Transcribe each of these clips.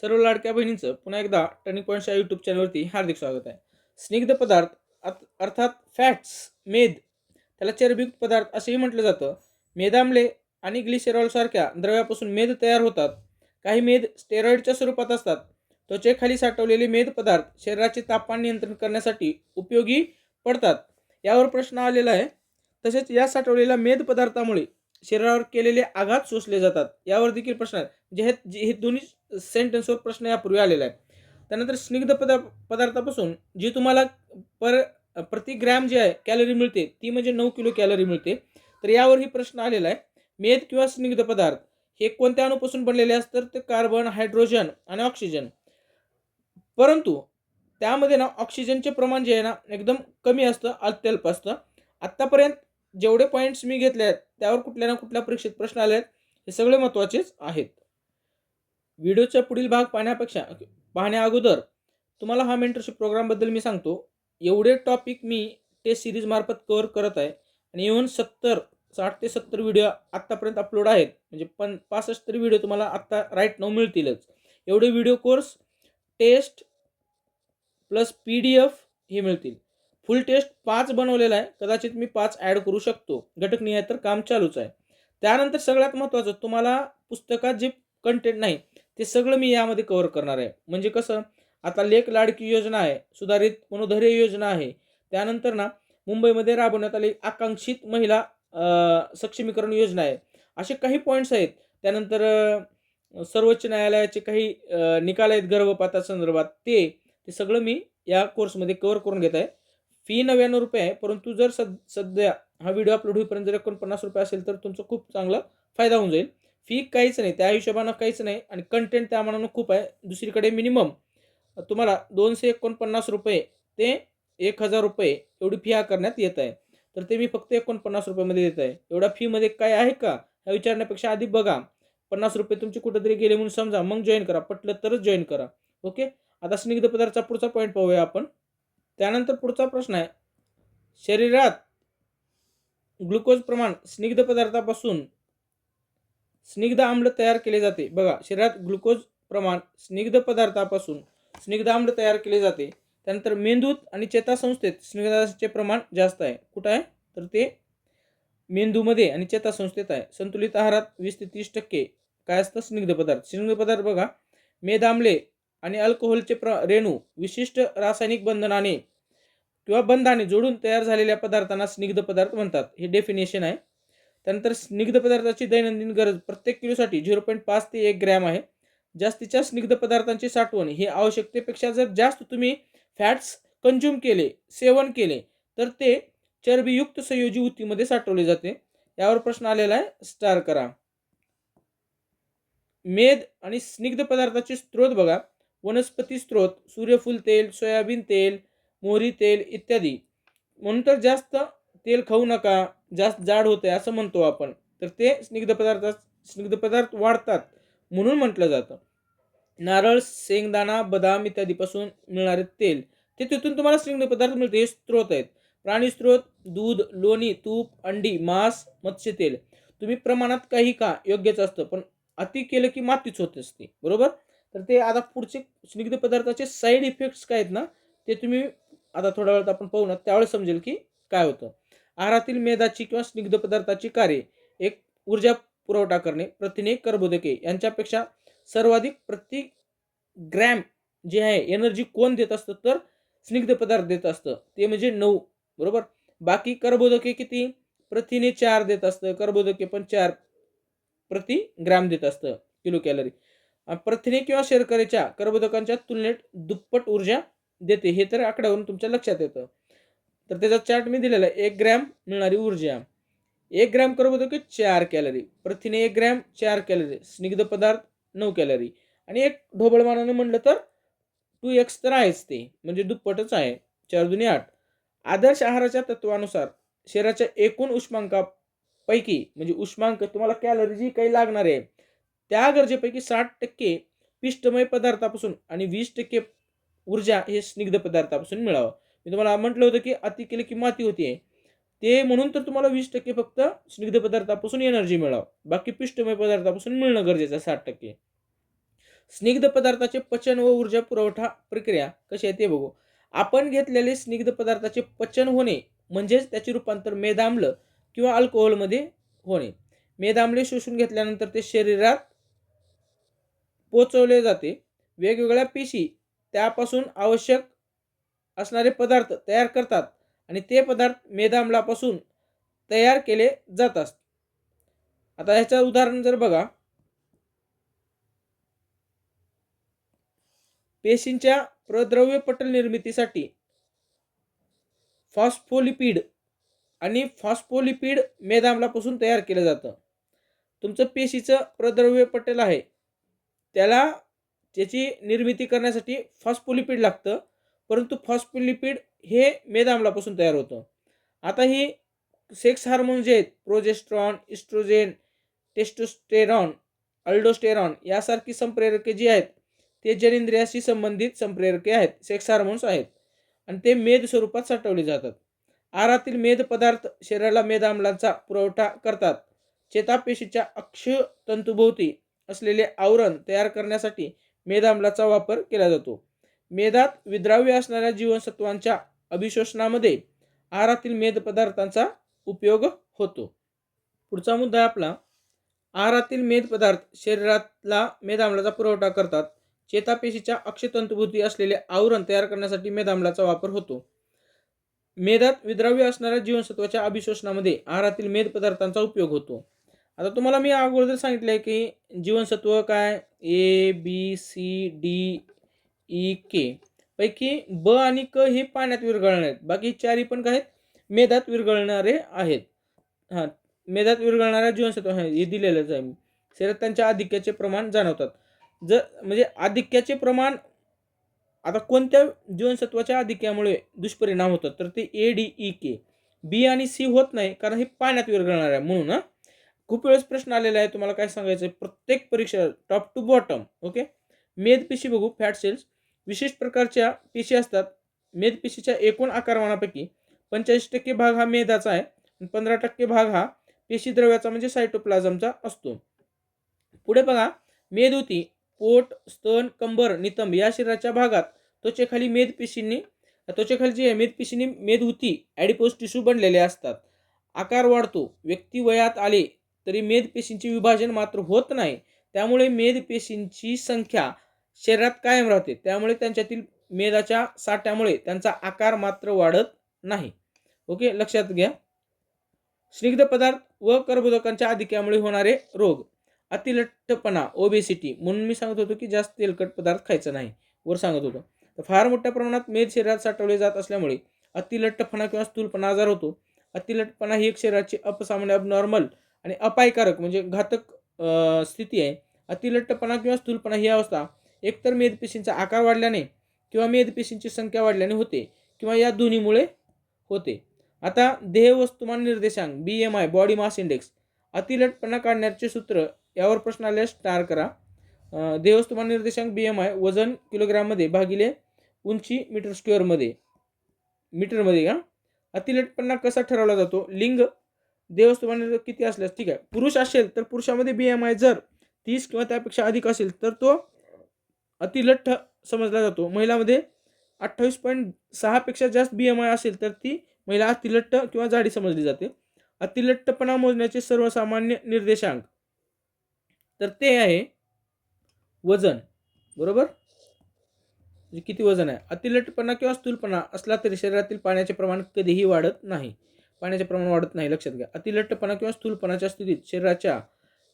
सर्व लाडक्या बहिणींचं पुन्हा एकदा टर्निंग पॉईंटच्या यूट्यूब चॅनलवरती हार्दिक स्वागत आहे. स्निग्ध पदार्थ अत- अर्थात फॅट्स मेद त्याला चरबीयुक्त पदार्थ असंही म्हटलं जातं. मेदामले आणि ग्लिसेरॉलसारख्या द्रव्यापासून मेद तयार होतात. काही मेद स्टेरॉइडच्या स्वरूपात असतात. त्वचेखाली साठवलेले मेद पदार्थ शरीराचे तापमान नियंत्रण करण्यासाठी उपयोगी पडतात. यावर प्रश्न आलेला आहे. तसेच या साठवलेल्या मेद पदार्थामुळे शरीरावर केलेले आघात सोसले जातात. यावर देखील प्रश्न आहे. जे हे जे हे दोन्ही सेंटेन्सवर प्रश्न यापूर्वी आलेला आहे. त्यानंतर स्निग्ध पदा पदार्थापासून जी तुम्हाला पर प्रति ग्रॅम जे आहे कॅलरी मिळते ती म्हणजे नऊ किलो कॅलरी मिळते. तर यावरही प्रश्न आलेला आहे. मेद किंवा स्निग्ध पदार्थ हे कोणत्या अणूपासून बनलेले असतात? तर ते कार्बन हायड्रोजन आणि ऑक्सिजन. परंतु त्यामध्ये ना ऑक्सिजनचे प्रमाण जे आहे ना एकदम कमी असतं अत्यल्प असतं. आत्तापर्यंत जेवढे पॉईंट्स मी घेतले आहेत त्यावर कुठल्या ना कुठल्या परीक्षेत प्रश्न आले आहेत हे सगळे महत्त्वाचेच आहेत. व्हिडिओचा पुढील भाग पाहण्यापेक्षा पाहण्या अगोदर तुम्हाला हा मेंटरशिप प्रोग्रामबद्दल मी सांगतो. एवढे टॉपिक मी टेस्ट सिरीजमार्फत कवर करत आहे आणि येऊन सत्तर साठ ते सत्तर व्हिडिओ आत्तापर्यंत अपलोड आहेत. म्हणजे पण पासष्ट तरी व्हिडिओ तुम्हाला आत्ता राईट नऊ मिळतीलच. एवढे video course test plus P D F हे मिळतील. फुल टेस्ट पाच बनवलेला आहे. कदाचित मी पाच ॲड करू शकतो. घटकनिहाय तर काम चालूच आहे. त्यानंतर सगळ्यात महत्त्वाचं तुम्हाला पुस्तकात जे कंटेंट नाही ते सगळं मी यामध्ये कव्हर करणार आहे. म्हणजे कसं आता लेख लाडकी योजना आहे सुधारित मनोधैर्य योजना आहे. त्यानंतर ना मुंबईमध्ये राबवण्यात आली आकांक्षित महिला सक्षमीकरण योजना आहे. असे काही पॉईंट्स आहेत. त्यानंतर सर्वोच्च न्यायालयाचे काही निकाल आहेत गर्भपाता संदर्भात. ते ते सगळं मी या कोर्समध्ये कव्हर करून घेत आहे. फी नव्याण्णव रुपये आहे परंतु जर सद सध्या हा व्हिडिओ अपलोड होईपर्यंत जर एकोणपन्नास रुपये असेल तर तुमचा खूप चांगला फायदा होऊन जाईल. फी काहीच नाही. त्या हिशोबानं काहीच नाही आणि कंटेंट त्या मानानं खूप आहे. दुसरीकडे मिनिमम तुम्हाला दोनशे एकोणपन्नास रुपये ते एक हजार रुपये एवढी फी आकारण्यात येत आहे. तर ते मी फक्त एकोणपन्नास रुपयामध्ये देत आहे. एवढ्या फीमध्ये काय आहे का? ह्या विचारण्यापेक्षा आधी बघा. पन्नास रुपये तुमचे कुठेतरी गेले म्हणून समजा मग जॉईन करा. पटलं तरच जॉईन करा. ओके आता स्निग्ध पदार्थाचा पुढचा पॉईंट पाहूया आपण. त्यानंतर पुढचा प्रश्न आहे. शरीरात ग्लुकोज प्रमाण स्निग्ध पदार्थापासून स्निग्ध आम्ल तयार केले जाते. बघा शरीरात ग्लुकोज प्रमाण स्निग्ध पदार्थापासून स्निग्ध आम्ल तयार केले जाते. त्यानंतर मेंदूत आणि चेतासंस्थेत स्निग्धाचे प्रमाण जास्त आहे. कुठं आहे? तर ते मेंदूमध्ये आणि चेतासंस्थेत आहे. संतुलित आहारात वीस ते तीस टक्के. काय असतं? स्निग्ध पदार्थ. स्निग्ध पदार्थ बघा मेदामले आणि अल्कोहोलचे प्र रेणू विशिष्ट रासायनिक बंधनाने किंवा बंधाने जोडून तयार झालेल्या पदार्थांना स्निग्ध पदार्थ म्हणतात. हे डेफिनेशन आहे. त्यानंतर स्निग्ध पदार्थाची दैनंदिन गरज प्रत्येक किलोसाठी झिरो पॉईंट पाच ते एक ग्रॅम आहे. जास्तीच्या स्निग्ध पदार्थांची साठवण ही आवश्यकतेपेक्षा जर जास्त तुम्ही फॅट्स कंझ्युम केले सेवन केले तर ते चरबीयुक्त संयोजी ऊतीमध्ये साठवले जाते. यावर प्रश्न आलेला आहे स्टार करा. मेद आणि स्निग्ध पदार्थाचे स्त्रोत बघा. वनस्पती स्त्रोत सूर्यफूल तेल सोयाबीन तेल मोहरी तेल इत्यादी. म्हणून तर जास्त तेल खाऊ नका जास्त जाड होते असं म्हणतो आपण. तर ते स्निग्ध पदार्थ स्निग्ध पदार्थ वाढतात म्हणून म्हटलं जातं. नारळ शेंगदाणा बदाम इत्यादीपासून मिळणारे तेल ते तिथून तुम्हाला स्निग्ध पदार्थ मिळते. हे स्त्रोत आहेत. प्राणी स्त्रोत दूध लोणी तूप अंडी मांस मत्स्य तेल तुम्ही प्रमाणात काही का योग्यच असतं पण अति केलं की मातीच होत असते. बरोबर? तर ते आता पुढचे स्निग्ध पदार्थाचे साईड इफेक्ट्स काय आहेत ना ते तुम्ही आता थोड्या वेळात आपण पाहू ना त्यावेळेस समजेल की काय होतं. आहारातील मेदाची किंवा स्निग्ध पदार्थाची कार्य. एक ऊर्जा पुरवठा करणे. प्रथिने कर्बोदके यांच्यापेक्षा सर्वाधिक प्रति ग्रॅम जे आहे एनर्जी कोण देत असतं? तर स्निग्ध पदार्थ देत असतं. ते म्हणजे नऊ. बरोबर? बाकी कर्बोदके किती? प्रथिने चार देत असतं. कर्बोदके पण चार प्रति ग्रॅम देत असतं. Kilocalorie. प्रथिने किंवा शर्करेच्या कर्बोदकांच्या तुलनेत दुप्पट ऊर्जा देते. हे तर आकड्यावरून तुमच्या लक्षात येतं. तर त्याचा चार्ट मी दिलेला आहे. एक ग्रॅम मिळणारी ऊर्जा. एक ग्रॅम कर्बोदके चार कॅलरी प्रथिने एक ग्रॅम चार कॅलरी स्निग्ध पदार्थ नऊ कॅलरी आणि एक ढोबळमानाने म्हणलं तर टू एक्स तर आहेच ते. म्हणजे दुप्पटच आहे. चार दुनी आठ. आदर्श आहाराच्या तत्वानुसार शरीराच्या एकूण उष्मांकापैकी म्हणजे उष्मांक तुम्हाला कॅलरी जी काही लागणार आहे त्या गरजेपैकी साठ टक्के पिष्टमय पदार्थापासून आणि वीस टक्के ऊर्जा हे स्निग्ध पदार्थापासून मिळावं. मी तुम्हाला म्हटलं होतं की अति केलं की माती होती ते म्हणून तर तुम्हाला वीस टक्के फक्त स्निग्ध पदार्थापासून एनर्जी मिळावं. बाकी पिष्टमय पदार्थापासून मिळणं गरजेचं आहे साठ टक्के. स्निग्ध पदार्थाचे पचन व ऊर्जा पुरवठा प्रक्रिया कशी आहे ते बघू. आपण घेतलेले स्निग्ध पदार्थाचे पचन होणे म्हणजेच त्याचे रूपांतर मेदाम्ल किंवा अल्कोहोलमध्ये होणे. मेदाम्ले शोषून घेतल्यानंतर ते शरीरात पोचवले जाते. वेगवेगळ्या पेशी त्यापासून आवश्यक असणारे पदार्थ तयार करतात आणि ते पदार्थ मेदाम्लापासून तयार केले जातात आता ह्याचं उदाहरण जर बघा. पेशींच्या प्रद्रव्य पटल निर्मितीसाठी फॉस्फोलिपिड आणि फॉस्फोलिपिड मेदाम्लापासून तयार केलं जातं. तुमचं पेशीचं प्रद्रव्य पटल आहे. त्याला त्याची निर्मिती करण्यासाठी फॉस्फोलिपिड लागतं. परंतु फॉस्फोलिपिड हे मेदामलापासून तयार होतं. आता ही सेक्स हार्मोन जे आहेत प्रोजेस्ट्रॉन इस्ट्रोजेन टेस्टोस्टेरॉन अल्डोस्टेरॉन यासारखी संप्रेरके जी आहेत ते जनिंद्रियाशी संबंधित संप्रेरके आहेत सेक्स हार्मोन्स आहेत. आणि ते मेद स्वरूपात साठवले जातात. आहारातील मेद पदार्थ शरीराला मेदाम्लाचा पुरवठा करतात. चेतापेशीच्या अक्ष तंतुभोवती असलेले आवरण तयार करण्यासाठी मेदाम्लाचा वापर केला जातो. मेदात विद्राव्य असणाऱ्या जीवनसत्वांच्या अभिशोषणामध्ये आहारातील मेद पदार्थांचा उपयोग होतो. पुढचा मुद्दा आहे आपला. आहारातील मेद पदार्थ शरीरातला मेदाम्लाचा पुरवठा करतात. चेतापेशीच्या अक्षतंतुभूती असलेले आवरण तयार करण्यासाठी मेदाम्लाचा वापर होतो. मेदात विद्राव्य असणाऱ्या जीवनसत्वाच्या अभिशोषणामध्ये आहारातील मेद पदार्थांचा उपयोग होतो. आता तुम्हाला मी अगोदर सांगितलं आहे की जीवनसत्व काय? A B C D E K. पैकी ब आणि क हे पाण्यात विरघळणार आहेत. बाकी चारी पण काय आहेत? मेधात विरघळणारे आहेत. हां मेधात विरघळणाऱ्या जीवनसत्व आहे हे दिलेलंच आहे. शरीरात त्यांच्या आधिक्याचे प्रमाण जाणवतात. जर म्हणजे आधिक्याचे प्रमाण आता कोणत्या जीवनसत्वाच्या आधिक्यामुळे दुष्परिणाम होतात? तर ते ए डी ई के. बी आणि सी होत नाही कारण हे पाण्यात विरघळणार आहे. म्हणून ना खूप वेळेस प्रश्न आलेला आहे तुम्हाला काय सांगायचं आहे प्रत्येक परीक्षा टॉप टू बॉटम ओके मेद पेशी बघू फॅट सेल्स विशेष प्रकारच्या पेशी असतात. मेद पेशीच्या एकूण आकारमानापैकी पंच्याऐंशी टक्के भाग हा मेदाचा आहे पंधरा टक्के भाग हा पेशी द्रव्याचा म्हणजे सायटोप्लाझमचा असतो. पुढे बघा मेदउती पोट स्तन कंबर नितंब या शरीराच्या भागात त्वचेखाली मेदपेशींनी त्वचेखाली जी आहे मेदपेशींनी मेदउती ॲडिपोज टिश्यू बनलेले असतात. आकार वाढतो व्यक्ती वयात आले तरी मेदपेशींचे विभाजन मात्र होत नाही. त्यामुळे मेदपेशींची संख्या शरीरात कायम राहते. त्यामुळे त्यांच्यातील मेदाच्या साठ्यामुळे त्यांचा आकार मात्र वाढत नाही. ओके लक्षात घ्या. स्निग्ध पदार्थ व कर्बोदकांच्या अधिक्यामुळे होणारे रोग अतिलठ्ठपणा ओबेसिटी म्हणून मी सांगत होतो की जास्त तेलकट पदार्थ खायचा नाही वर सांगत होतो. तर फार मोठ्या प्रमाणात मेद शरीरात साठवले जात असल्यामुळे अतिलठ्ठपणा किंवा स्थूलपणा आजार होतो. अतिलठ्ठपणा ही एक शरीराची अपसामान्य अबनॉर्मल आणि अपायकारक म्हणजे घातक स्थिती आहे. अतिलठ्ठपणा किंवा स्थूलपणा ही अवस्था एकतर मेदपेशींचा आकार वाढल्याने किंवा मेदपेशींची संख्या वाढल्याने होते किंवा या दोन्हीमुळे होते. आता देह वस्तुमान निर्देशांक B M I body mass index अतिलटपणा काढण्याचे सूत्र यावर प्रश्न आल्यास स्टार करा. देहवस्तुमान निर्देशांक बी एम आय वजन किलोग्राममध्ये भागिले उंची मीटर स्क्वेअरमध्ये मीटरमध्ये का? अतिलटपणा कसा ठरवला जातो? लिंग. देहवस्तुमान किती असल्यास? ठीक आहे. पुरुष असेल तर पुरुषामध्ये बी एम आय जर तीस किंवा त्यापेक्षा अधिक असेल तर तो अतिलठ्ठ समजला जातो. महिलामध्ये अठ्ठावीस पॉईंट सहापेक्षा जास्त बी एम आय असेल तर ती महिला अतिलठ्ठ किंवा जाडी समजली जाते. अतिलठ्ठपणा मोजण्याचे सर्वसामान्य निर्देशांक. तर ते आहे वजन. बरोबर? म्हणजे किती वजन आहे? अतिलटपणा किंवा स्थूलपणा असला तरी शरीरातील पाण्याचे प्रमाण कधीही वाढत नाही. पाण्याचे प्रमाण वाढत नाही. लक्षात घ्या. अतिलट्टपणा किंवा स्थूलपणाच्या स्थितीत शरीराच्या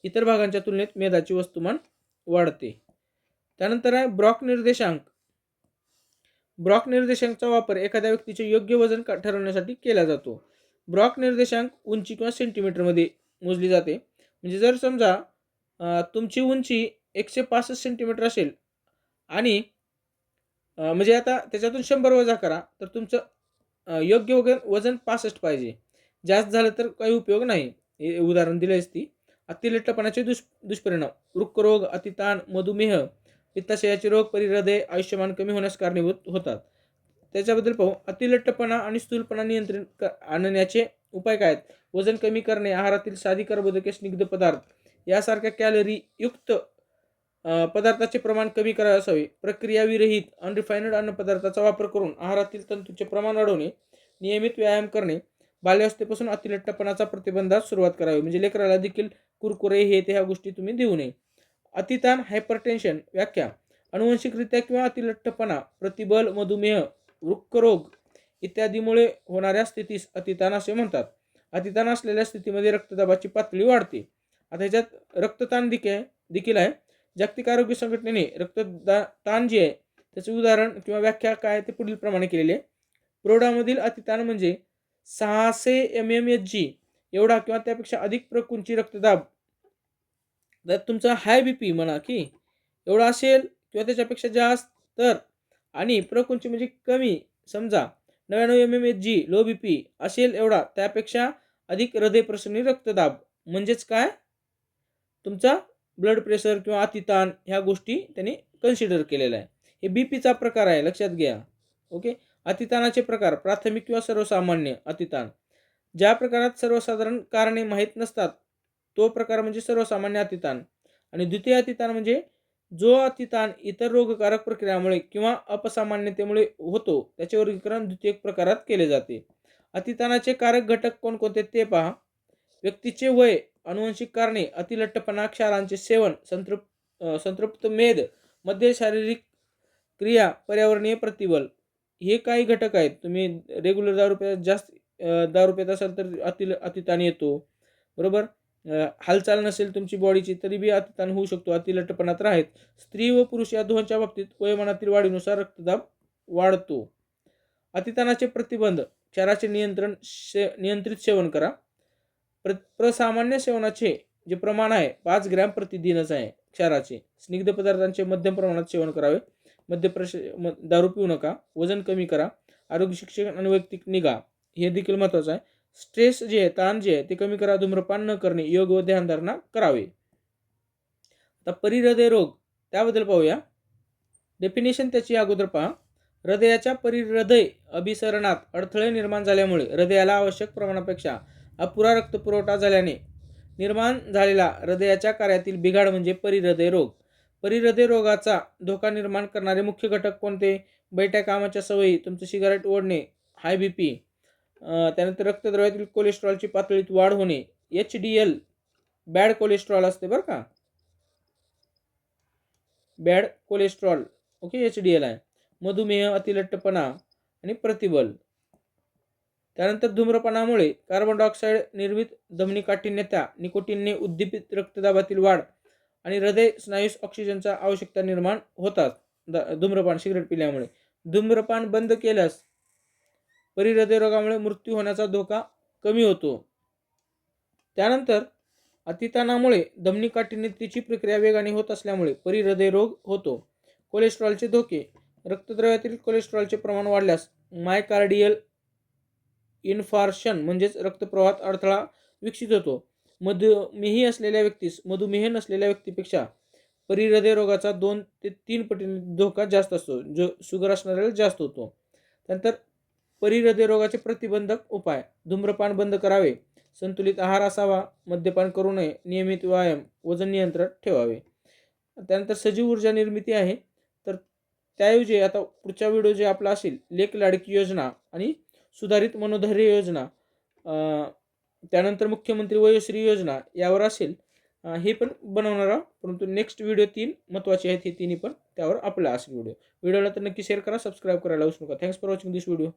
इतर भागांच्या तुलनेत मेदाची वस्तुमान वाढते. त्यानंतर आहे ब्रॉक निर्देशांक. ब्रॉक निर्देशांकचा वापर एखाद्या व्यक्तीचे योग्य वजन ठरवण्यासाठी केला जातो. ब्रॉक निर्देशांक उंची किंवा सेंटीमीटरमध्ये मोजली जाते. म्हणजे जर समजा तुमची उंची एकशे पासष्ट सेंटीमीटर असेल आणि म्हणजे आता त्याच्यातून शंभर वजा करा तर तुमचं योग्य वगैरे वजन पासष्ट पाहिजे. जास्त झालं तर काही उपयोग नाही. हे उदाहरण दिलं ती. अतिलट्टपणाचे दुष दुष्परिणाम. वृक्करोग अतिताण मधुमेह पित्ताशयाचे रोग परिहृदय आयुष्यमान कमी होण्यास कारणीभूत होतात. त्याच्याबद्दल पाहू. अतिलट्टपणा आणि स्थूलपणा नियंत्रण क आणण्याचे उपाय काय आहेत? वजन कमी करणे आहारातील साधी कर्बोदके स्निग्ध पदार्थ यासारख्या कॅलरी युक्त पदार्थाचे प्रमाण कमी करावे असावे. प्रक्रियाविरहित अनरिफाईनड अन्नपदार्थाचा वापर करून आहारातील तंतूचे प्रमाण वाढवणे नियमित व्यायाम करणे बाल्यावस्थेपासून अतिलट्टपणाचा प्रतिबंधास सुरुवात करावी. म्हणजे लेकराला देखील कुरकुरे हे ते ह्या गोष्टी तुम्ही देऊ नये. अतिताण हायपरटेन्शन व्याख्या. अनुवंशिकरित्या किंवा अतिलठ्ठपणा प्रतिबल मधुमेह वृक्करोग इत्यादीमुळे होणाऱ्या स्थितीस अतिताण असे म्हणतात. अतिताण असलेल्या स्थितीमध्ये रक्तदाबाची पातळी वाढते. आता ह्याच्यात रक्तताण देखील देखील आहे. जागतिक आरोग्य संघटनेने रक्तदा ताण जे आहे त्याचे उदाहरण किंवा व्याख्या काय आहे ते पुढील प्रमाणे केलेली आहे. प्रौढामधील अतिताण म्हणजे सहाशे एम एम एच जी एवढा किंवा त्यापेक्षा अधिक प्रकुंची रक्तदाब तर तुमचा हाय बी पी म्हणा की एवढा असेल किंवा त्याच्यापेक्षा जास्त तर आणि प्रकुंची म्हणजे कमी समजा नव्याण्णव M M H G low B P असेल एवढा त्यापेक्षा अधिक हृदयप्रसरणी रक्तदाब. म्हणजेच काय? तुमचा ब्लड प्रेशर किंवा अतिताण ह्या गोष्टी त्यांनी कन्सिडर केलेल्या आहे. हे बी पीचा प्रकार आहे लक्षात घ्या. ओके अतिताणाचे प्रकार प्राथमिक किंवा सर्वसामान्य अतिताण. ज्या प्रकारात सर्वसाधारण कारणे माहीत नसतात तो प्रकार म्हणजे सर्वसामान्य अतिताण आणि द्वितीय अतिताण म्हणजे जो अतिताण इतर रोगकारक प्रक्रियामुळे किंवा अपसामान्यतेमुळे होतो त्याचे वर्गीकरण द्वितीय प्रकारात केले जाते. अतिताणाचे कारक घटक कोणकोणते ते पहा. व्यक्तीचे वय अनुवंशिक कारणे अतिलठ्ठपणा क्षारांचे सेवन संतृप्त संतृप्त मेदमध्ये शारीरिक क्रिया पर्यावरणीय प्रतिबल हे काही घटक आहेत. तुम्ही रेग्युलर दारू रुपयात जास्त दारू रुपयात असाल तर अति अतिताण येतो. बरोबर? हालचाल नसेल तुमची बॉडीची तरी बी अतिताण होऊ शकतो. अतिलटपणात राहत. आहेत स्त्री व पुरुष या दोहोंच्या बाबतीत वयोमानातील वाढीनुसार रक्तदाब वाढतो. अतिताणाचे प्रतिबंध क्षाराचे नियंत्रण शे नियंत्रित सेवन करा. प्र प्रसामान्य सेवनाचे जे प्रमाण आहे पाच ग्रॅम प्रतिदिनच आहे क्षाराचे. स्निग्ध पदार्थांचे मध्यम प्रमाणात सेवन करावे. मध्य प्रश म दारू पिऊ नका. वजन कमी करा. आरोग्य शिक्षण आणि वैयक्तिक निगा हे देखील महत्त्वाचं आहे. स्ट्रेस जे आहे ताण जे आहे ते कमी करा धूम्रपान न करणे योग व ध्यानधारणा करावे. आता परिहृदय रोग त्याबद्दल पाहूया. डेफिनेशन त्याची अगोदर पहा. हृदयाच्या परिहृदय अभिसरणात अडथळे निर्माण झाल्यामुळे हृदयाला आवश्यक प्रमाणापेक्षा अपुरा रक्तपुरवठा झाल्याने निर्माण झालेला हृदयाच्या कार्यातील बिघाड म्हणजे परिहृदय रोग. परिहृदय रोगाचा धोका निर्माण करणारे मुख्य घटक कोणते? बैठ्या कामाच्या सवयी तुमचं सिगारेट ओढणे हाय बी पी त्यानंतर रक्तद्रव्यातील कोलेस्ट्रॉलची पातळीत वाढ होणे H D L bad cholesterol असते बरं का. Bad cholesterol okay H D L आहे. मधुमेह अतिलठ्ठपणा आणि प्रतिबल. त्यानंतर धूम्रपणामुळे कार्बन डायऑक्साईड निर्मित धमनी काठिन्यता निकोटीनने उद्दीपित रक्तदाबातील वाढ आणि हृदय स्नायूस ऑक्सिजनचा आवश्यकता निर्माण होतात. द- धूम्रपान सिगरेट पिल्यामुळे. धूम्रपान बंद केल्यास परिहृदयरोगामुळे मृत्यू होण्याचा धोका कमी होतो. त्यानंतर अतितानामुळे धमनी काठिन्यतेची प्रक्रिया वेगाने होत असल्यामुळे परिहृदयरोग होतो. कोलेस्ट्रॉलचे धोके रक्तद्रव्यातील कोलेस्ट्रॉलचे प्रमाण वाढल्यास मायकार्डियल इन्फार्शन म्हणजेच रक्तप्रवाहात अडथळा विकसित होतो. मधुमेही असलेल्या व्यक्तीस मधुमेह नसलेल्या व्यक्तीपेक्षा परिहृदयरोगाचा दोन ते तीन पटीने धोका जास्त असतो जो शुगर असणाऱ्याला जास्त होतो. त्यानंतर परिहृदय रोगाचे प्रतिबंधक उपाय. धूम्रपान बंद करावे. संतुलित आहार असावा. मद्यपान करू नये. नियमित व्यायाम. वजन नियंत्रण ठेवावे. त्यानंतर सजीव ऊर्जा निर्मिती आहे. तर त्याऐवजी आता पुढचा व्हिडिओ जे आपला असेल लेख लाडकी योजना आणि सुधारित मनोधैर्य योजना त्यानंतर मुख्यमंत्री वयोश्री योजना यावर असेल हे पण बनवणार आहोत. परंतु नेक्स्ट व्हिडिओ तीन महत्त्वाचे आहेत हे तिन्ही पण त्यावर आपला असेल व्हिडिओ व्हिडिओला तर नक्की शेअर करा सबस्क्राईब करायला विसरू नका. Thanks for watching this video